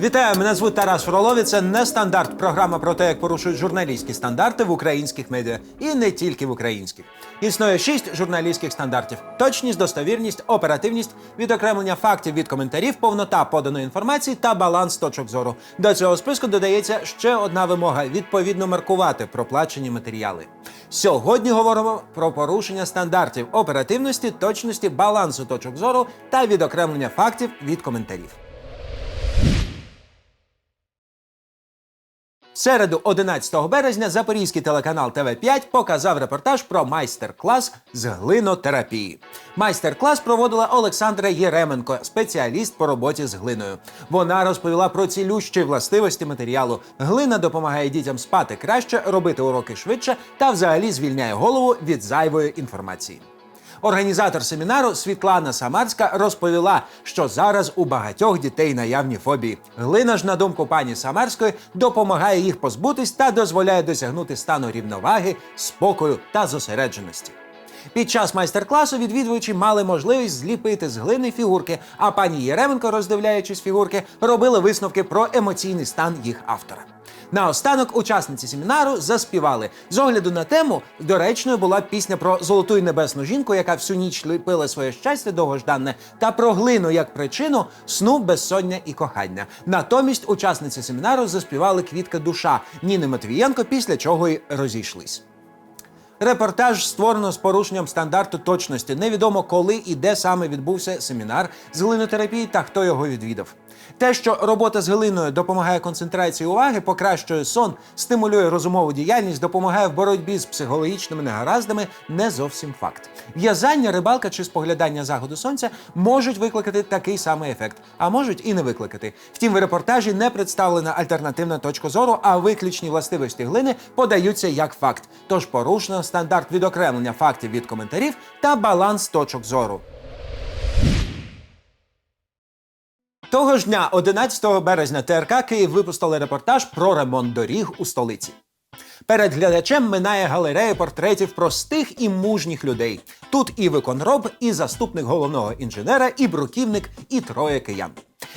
Вітаю, мене звуть Тарас Фролові. Це не стандарт. Програма про те, як порушують журналістські стандарти в українських медіа, і не тільки в українських. Існує шість журналістських стандартів: точність, достовірність, оперативність, відокремлення фактів від коментарів, повнота поданої інформації та баланс точок зору. До цього списку додається ще одна вимога: відповідно маркувати проплачені матеріали. Сьогодні говоримо про порушення стандартів оперативності, точності, балансу точок зору та відокремлення фактів від коментарів. Середу, 11 березня, запорізький телеканал ТВ5 показав репортаж про майстер-клас з глинотерапії. Майстер-клас проводила Олександра Єременко, спеціаліст по роботі з глиною. Вона розповіла про цілющі властивості матеріалу. Глина допомагає дітям спати краще, робити уроки швидше та взагалі звільняє голову від зайвої інформації. Організатор семінару Світлана Самарська розповіла, що зараз у багатьох дітей наявні фобії. Глина ж, на думку пані Самарської, допомагає їх позбутись та дозволяє досягнути стану рівноваги, спокою та зосередженості. Під час майстер-класу відвідувачі мали можливість зліпити з глини фігурки, а пані Єременко, роздивляючись фігурки, робили висновки про емоційний стан їх автора. Наостанок учасниці семінару заспівали. З огляду на тему доречною була пісня про золоту і небесну жінку, яка всю ніч ліпила своє щастя довгожданне, та про глину як причину сну, безсоння і кохання. Натомість учасниці семінару заспівали квітка душа Ніни Матвієнко, після чого й розійшлись. Репортаж створено з порушенням стандарту точності. Невідомо, коли і де саме відбувся семінар з глинотерапії та хто його відвідав. Те, що робота з глиною допомагає концентрації уваги, покращує сон, стимулює розумову діяльність, допомагає в боротьбі з психологічними негараздами, не зовсім факт. В'язання, рибалка чи споглядання заходу сонця можуть викликати такий самий ефект, а можуть і не викликати. Втім, в репортажі не представлена альтернативна точка зору, а виключні властивості глини подаються як факт. Тож порушено стандарт відокремлення фактів від коментарів та баланс точок зору. Того ж дня, 11 березня, ТРК Київ випустили репортаж про ремонт доріг у столиці. Перед глядачем минає галерея портретів простих і мужніх людей. Тут і виконроб, і заступник головного інженера, і бруківник, і троє киян.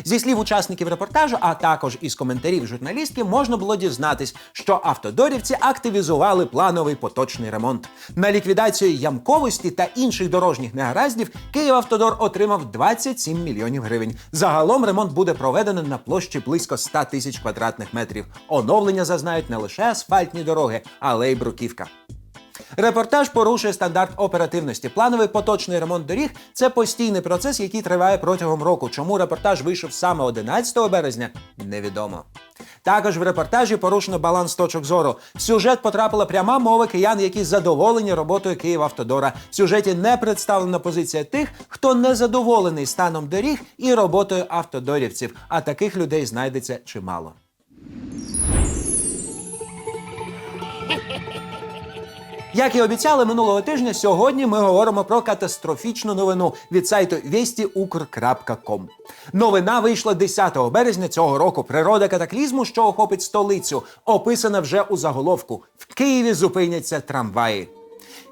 Зі слів учасників репортажу, а також із коментарів журналістки, можна було дізнатись, що автодорівці активізували плановий поточний ремонт. На ліквідацію ямковості та інших дорожніх негараздів Київавтодор отримав 27 мільйонів гривень. Загалом ремонт буде проведено на площі близько 100 тисяч квадратних метрів. Оновлення зазнають не лише асфальтні дороги, але й бруківка. Репортаж порушує стандарт оперативності. Плановий поточний ремонт доріг це постійний процес, який триває протягом року. Чому репортаж вийшов саме 11 березня, невідомо. Також в репортажі порушено баланс точок зору. В сюжет потрапила пряма мова киян, які задоволені роботою Київавтодора. В сюжеті не представлена позиція тих, хто не задоволений станом доріг і роботою автодорівців. А таких людей знайдеться чимало. Як і обіцяли минулого тижня, сьогодні ми говоримо про катастрофічну новину від сайту вєстіукр.ком. Новина вийшла 10 березня цього року. Природа катаклізму, що охопить столицю, описана вже у заголовку: в Києві зупиняться трамваї.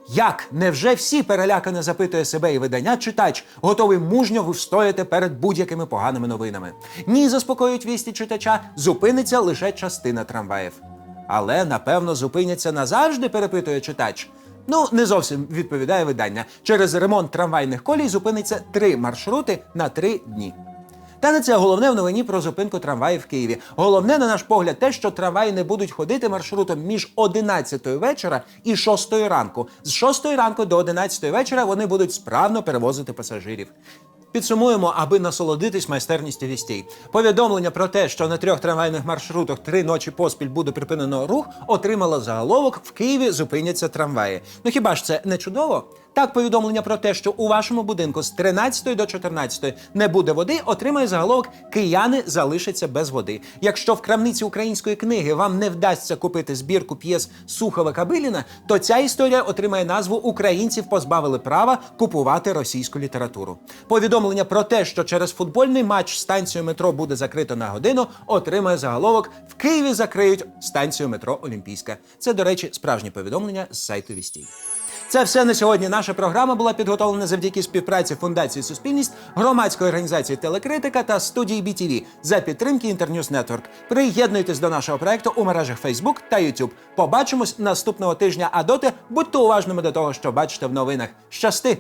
Як невже всі перелякано запитує себе і видання читач, готовий мужньо встояти перед будь-якими поганими новинами? Ні, заспокоюють вісті читача, зупиниться лише частина трамваїв. Але напевно зупиняться назавжди, перепитує читач. Ну, не зовсім відповідає видання. Через ремонт трамвайних колій зупиниться три маршрути на три дні. Та не це головне в новині про зупинку трамваїв в Києві. Головне, на наш погляд, те, що трамваї не будуть ходити маршрутом між 11 вечора і 6 ранку. З 6 ранку до 11 вечора вони будуть справно перевозити пасажирів. Підсумуємо, аби насолодитись майстерністю вістей. Повідомлення про те, що на трьох трамвайних маршрутах три ночі поспіль буде припинено рух, отримало заголовок в Києві зупиняться трамваї. Ну хіба ж це не чудово? Так, повідомлення про те, що у вашому будинку з 13 до 14 не буде води, отримає заголовок Кияни залишаться без води. Якщо в крамниці української книги вам не вдасться купити збірку п'єс Сухова Кабиліна, то ця історія отримає назву Українців позбавили права купувати російську літературу. Повідомлення про те, що через футбольний матч станцію метро буде закрито на годину, отримає заголовок В Києві закриють станцію метро Олімпійська. Це, до речі, справжнє повідомлення з сайту Вістій. Це все на сьогодні. Наша програма була підготовлена завдяки співпраці Фундації Суспільність, громадської організації Телекритика та студії BTV за підтримки Інтерньюз Нетворк. Приєднуйтесь до нашого проекту у мережах Facebook та YouTube. Побачимось наступного тижня. А доти будьте уважними до того, що бачите в новинах. Щасти!